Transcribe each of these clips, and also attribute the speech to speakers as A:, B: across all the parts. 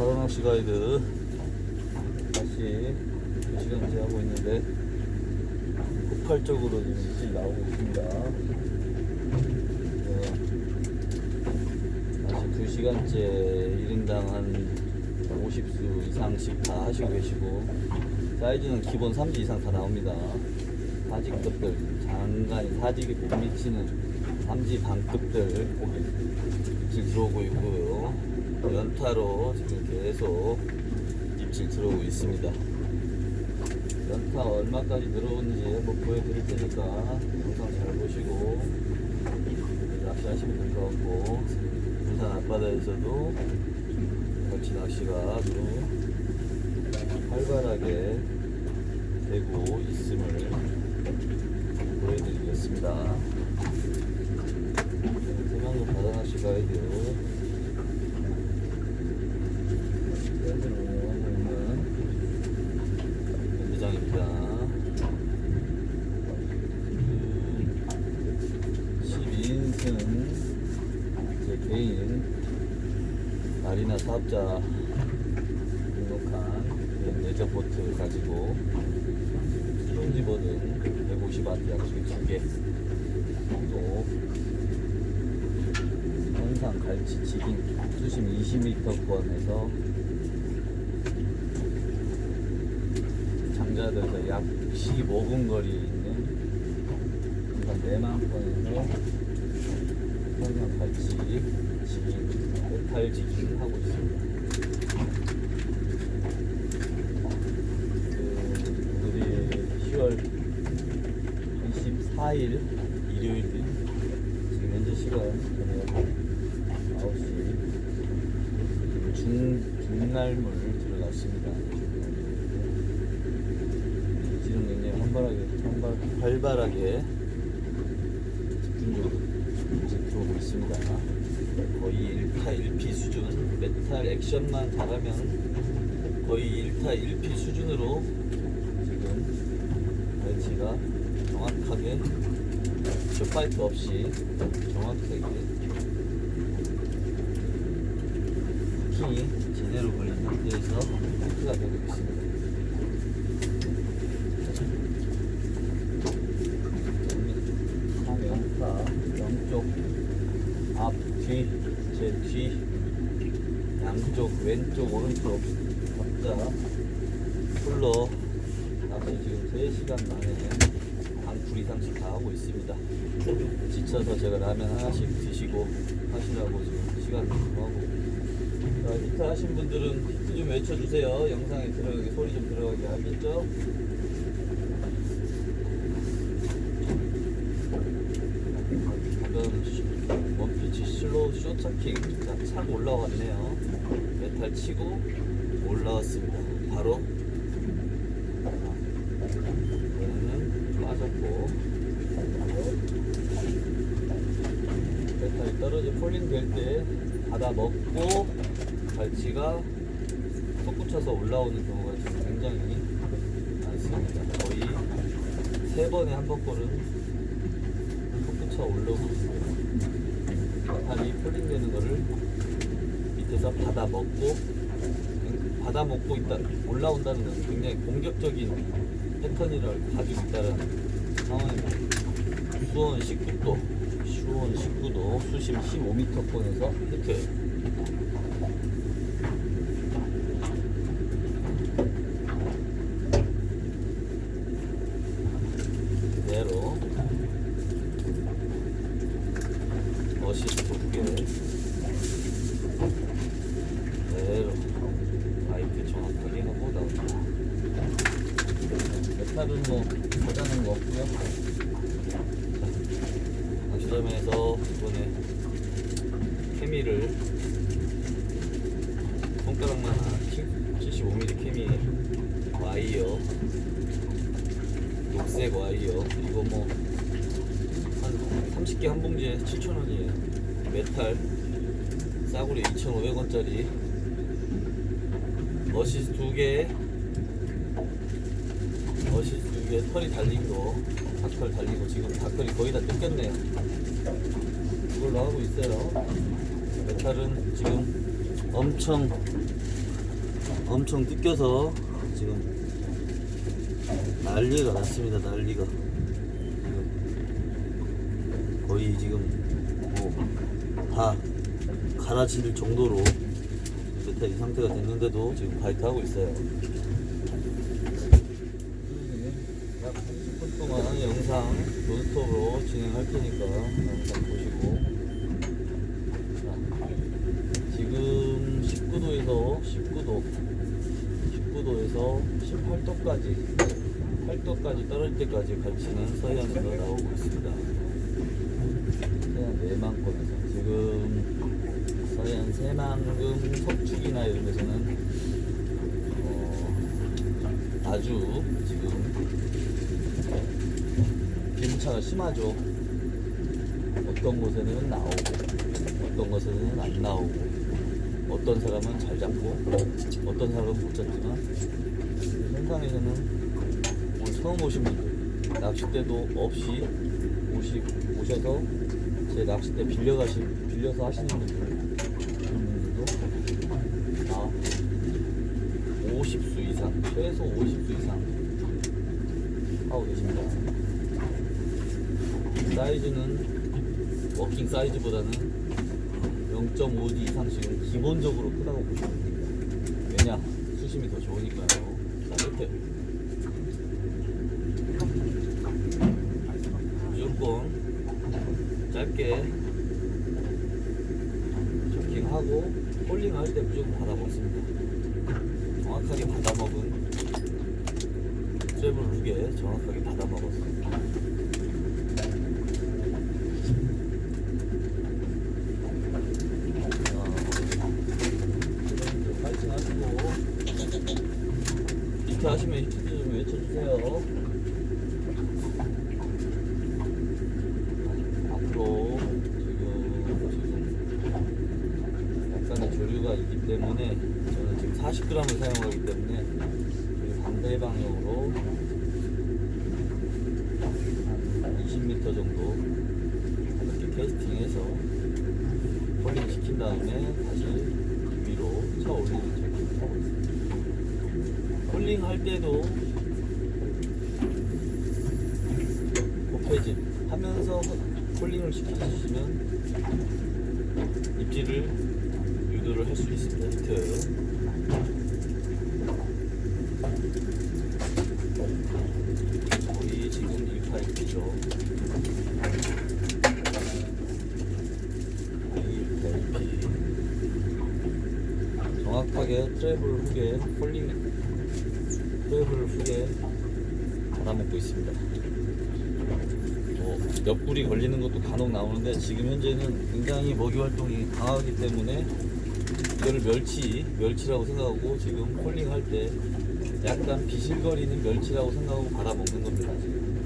A: 낚시 가이드 다시 2시간째 하고 있는데 폭발적으로 지금 일찍 나오고 있습니다. 네. 다시 2시간째 1인당 한 50수 이상씩 다 하시고 계시고 사이즈는 기본 3지 이상 다 나옵니다. 사직급들 장간이 사직이 못 미치는 3지 반급들 고기 입질 들어오고 있고요. 연타로 지금 계속 입질 들어오고 있습니다. 연타 얼마까지 늘어오는지 한번 보여드릴 테니까 영상 잘 보시고 낚시하시면 될 것 같고 부산 앞바다에서도 걸치 낚시가 아주 활발하게 되고 있음을 보여드리겠습니다. 세명도 바다 낚시 가이드 밴드를 운영하고 있는 연비장입니다. 12인승 제 개인 마리나 사업자 등록한 레저 보트 가지고 수동지보는 150와트 양식이 두개 또 현상 갈치 지깅 수심 20m권에서 장자들에서 약 15분 거리에 있는 현상 내만권에서 현상 갈치 지깅 메탈 지깅 하고 있습니다. 그 오늘이 10월 24일 일요일 지금 현재 시간 저녁 9시 중, 중날물 들어갔습니다. 지금 굉장히 활발하게, 활발, 활발하게 집중적으로 지금 들어오고 있습니다. 거의 1타 1피 수준, 메탈 액션만 잘하면 거의 1타 1피 수준으로 지금 멸치가 정확하게 숏파이트 없이 정확하게 킹이 제대로 걸린 상태에서 히트가 되고 있습니다. 앞, 뒤, 제 뒤, 양쪽, 왼쪽, 오른쪽 각자 풀러 낚시 지금 3시간 만에 한풀 이상씩 다 하고 있습니다. 지쳐서 제가 라면 하나씩 드시고 하시라고 지금 시간 하고 자, 히트 하신 분들은 히트 좀 외쳐주세요. 영상에 들어가게 소리 좀 들어가게 알겠죠? 지금 쇼트킹 자, 차고 올라왔네요. 메탈 치고 올라왔습니다. 바로 얘는 빠졌고 메탈이 떨어져 폴링 될 때 받아 먹고 갈치가 솟구쳐서 올라오는 경우가 굉장히 많습니다. 거의 세 번에 한 번꼴은 솟구쳐 올라오고 있습니다. 메탈이 폴링 되는 거를 밑에서 받아 먹고 받아 먹고 있다 올라온다는 것은 굉장히 공격적인 패턴을 가지고 있다는 상황입니다. 수원 19도, 수원 19도 수심 15m권에서 히트. 그대로 어시스트 두 개. 그대로 마이크 정확하게 하고 나옵니다. 메탈은 뭐 보자는 거 없고요. 낚시점에서 이번에 케미를 손가락만한 75mm 케미 와이어 녹색 와이어 그리고 뭐한 30개 한 봉지에 7,000원이에요. 메탈. 싸구려 2,500원짜리. 어시스 두 개, 어시스 두 개, 털이 달린 거, 닭털 달리고 지금 닭털이 거의 다 뜯겼네요. 그걸로 하고 있어요. 메탈은 지금 엄청 엄청 뜯겨서 지금 난리가 났습니다. 난리가. 거의 지금 뭐 다 갈아질 정도로 메타 이 상태가 됐는데도 지금 화이트 하고 있어요. 약 30분 동안 영상 논스톱으로 진행할 테니까 영상 보시고 자, 지금 19도에서 19도 19도에서 18도까지 8도까지 떨어질 때까지 갈치는 서해안으로 나오고 있습니다. 서해안 내만권에서 지금 서해안 새만금 석축이나 이런 데서는 어, 아주 지금 기온차가 심하죠. 어떤 곳에는 나오고, 어떤 곳에는 안 나오고, 어떤 사람은 잘 잡고, 어떤 사람은 못 잡지만, 현상에서는 처음 오신 분들, 낚싯대도 없이 오시, 오셔서 제 낚싯대 빌려가시, 빌려서 하시는 분들, 분들도 다 50수 이상, 최소 50수 이상 하고 계십니다. 사이즈는 워킹 사이즈보다는 0.5D 이상씩은 기본적으로 크다고 보시면 됩니다. 왜냐? 수심이 더 좋으니까요. 자, 끝에. 무조건 짧게 쇼킹하고 홀링 할 때 무조건 받아 먹습니다. 정확하게 받아 먹은 트래블 룩에 정확하게 받아 먹었습니다. 파이팅 하시고 히트 하시면 히트 좀 외쳐주세요 앞으로 지금 지금 약간의 조류가 때문에 저는 지금 40g을 사용하기 때문에 이 반대 방향으로 한 20m 정도 이렇게 캐스팅해서 폴링 시킨 다음에 다시 위로 쳐 올리는 작업을 하고 있습니다. 폴링 할 때도 고패진 하면서 폴링을 시키시면 입질을 유도를 할 수 있습니다. 히트. 거의 지금 1파이프죠. 1파이프. 정확하게 트래블 후에 폴링 트래블 후에 받아먹고 있습니다. 뭐 옆구리 걸리는 것도 간혹 나오는데 지금 현재는 굉장히 먹이 활동이 강하기 때문에 이거를 멸치, 멸치라고 생각하고 지금 폴링 할 때 약간 비실거리는 멸치라고 생각하고 받아먹는 겁니다. 지금.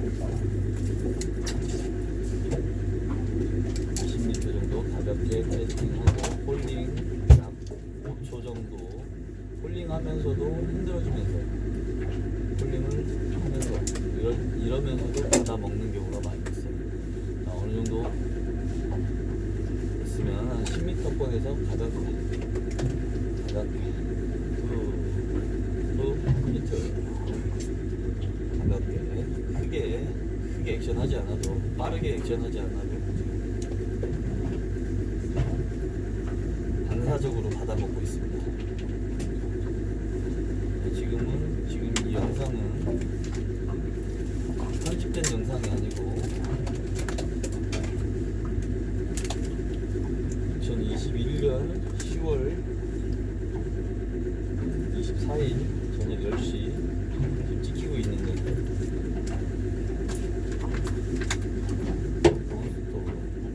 A: 20m 정도 가볍게 캐스팅하고 폴링 약 5초 정도 폴링하면서도 힘들어지면서 폴링을 하면서 이러, 이러면서도 받아 먹는 경우가 많이 있어요. 자, 어느 정도 있으면 한 10m 권에서 가볍게 가볍게 후, 후, 히트 가볍게 크게 크게 액션하지 않아도 빠르게 액션하지 않아도 반사적으로 받아먹고 있습니다. 지금은 지금 이 영상은 편집된 영상이 아니고 2021년 10월 24일 저녁 10시 지금 찍히고 있는데 또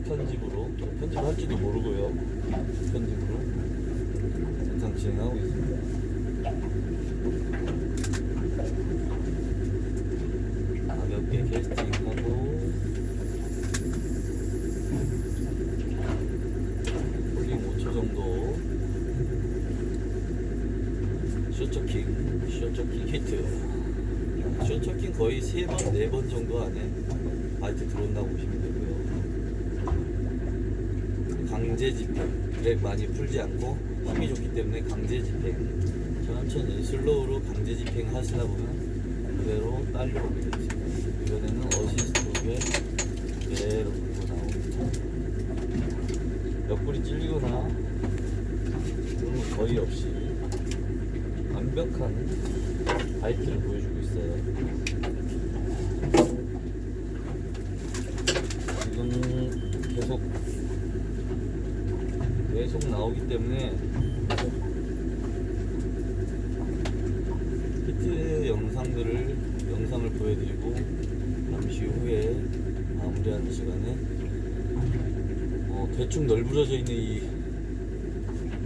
A: 편집으로 또 편집할지도 모르고요. 편집으로. 영상 진행하고 있습니다 가볍게 캐스팅하고 폴링 5초 정도 쇼처킹 쇼처킹 히트 쇼처킹 거의 3번 4번 정도 안에 바이트 들어온다고 보시면 되고요 강제 집행 그래 많이 풀지 않고 힘이 좋기 때문에 강제 집행 천천히 슬로우로 강제 집행 하시다 보면 그대로 딸려 오게 됩니다. 이번에는 어시스트에 그대로 물고 나옵니다. 옆구리 찔리거나 거의 없이 완벽한 바이트를 보여주고 있어요. 지금 계속 계속 나오기 때문에 히트 영상들을 영상을 보여드리고 잠시 후에 마무리하는 시간에 어, 대충 널브러져 있는 이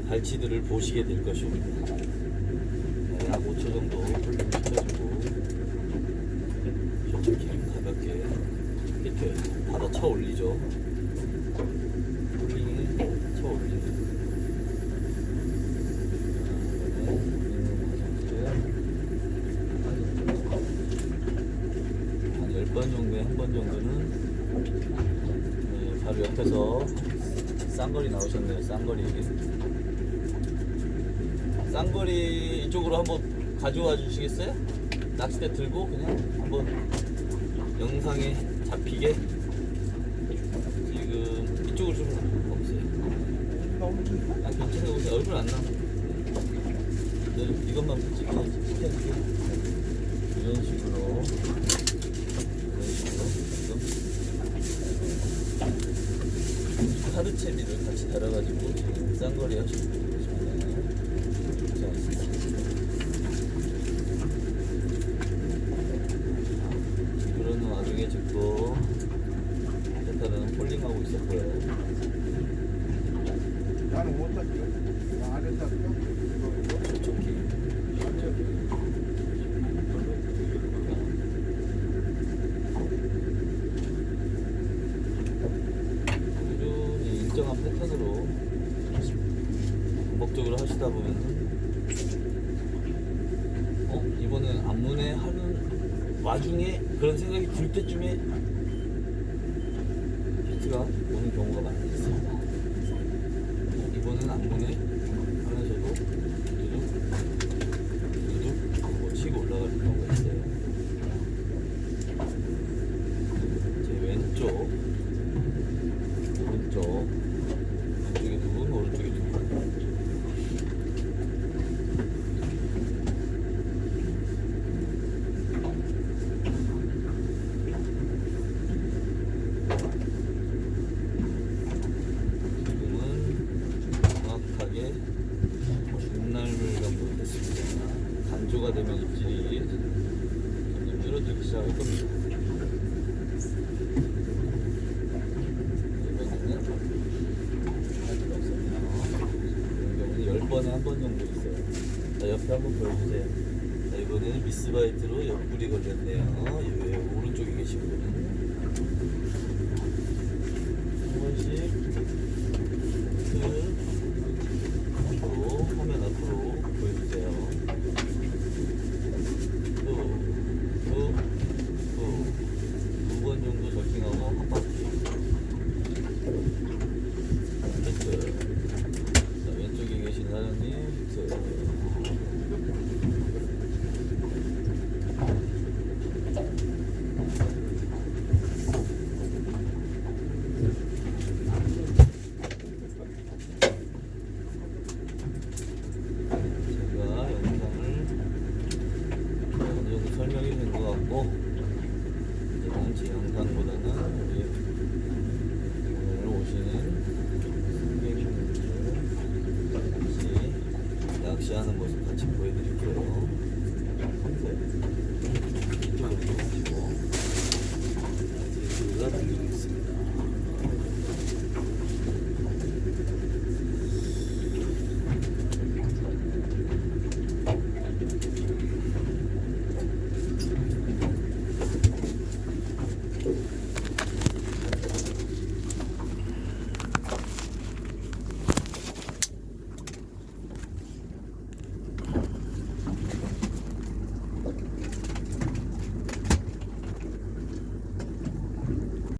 A: 갈치들을 보시게 될 것입니다. 네, 약 5초 정도 홀링 시켜주고 저쪽 기름 가볍게 히트 받아 쳐 올리죠. 홀링에 쳐 올리는 한 10번 정도에 한 번 정도는 네, 바로 옆에서 쌍거리 나오셨네요 쌍거리 쌍거리 이쪽으로 한번 가져와 주시겠어요? 낚싯대 들고 그냥 한번 영상에 잡히게. 지금 이쪽으로 좀 없어요. 아 괜찮아요. 우리 얼굴 안 나와. 네, 이것만 찍어야지 이런 식으로. 이런 식으로 지금. 카드 채비를 같이 달아가지고 지금 쌍거리 하시고 계십니다 좋지 않습니다 그러는 와중에 지금 제타는 기 꾸준히 일정한 패턴으로 반복적으로 하시다 보면은 어 이번엔 안문에 하는 와중에 그런 생각이 들 때쯤에 히트가 오는 경우가 많이 있습니다. 어, 이번엔 안문에 하면서도 두둑 두둑 하고 치고 올라가는 경우가 있어요. 제 왼쪽 오른쪽 왼쪽에 두분 오른쪽에 두분 지금은 정확하게 중날물 정도 됐습니다. 간조가 되면 입질이 점점 줄어들기 시작할 겁니다. 이번에는 아직 없었네요. 이런 경우는 10번에 한 번 정도 있어요. 자, 옆에 한번 보여주세요. 자, 이번에는 미스바이트로 옆구리 걸렸네요. 이 오른쪽에 계신 분은. 한 번씩 그 앞으로 화면 앞으로 보여주세요. 두두두두 번 정도 절킹하고 한 바퀴. 히트. 자 왼쪽에 계신 사장님 히트. 제가 영상을 어느 정도 설명이 된 것 같고 이제는 제 영상보다는 우리 오늘 오시는 승객분들 같이 낚시하는 모습 같이 보여드릴게요. 이쪽으로 좀 하시고 드리프가 들리고 있습니다.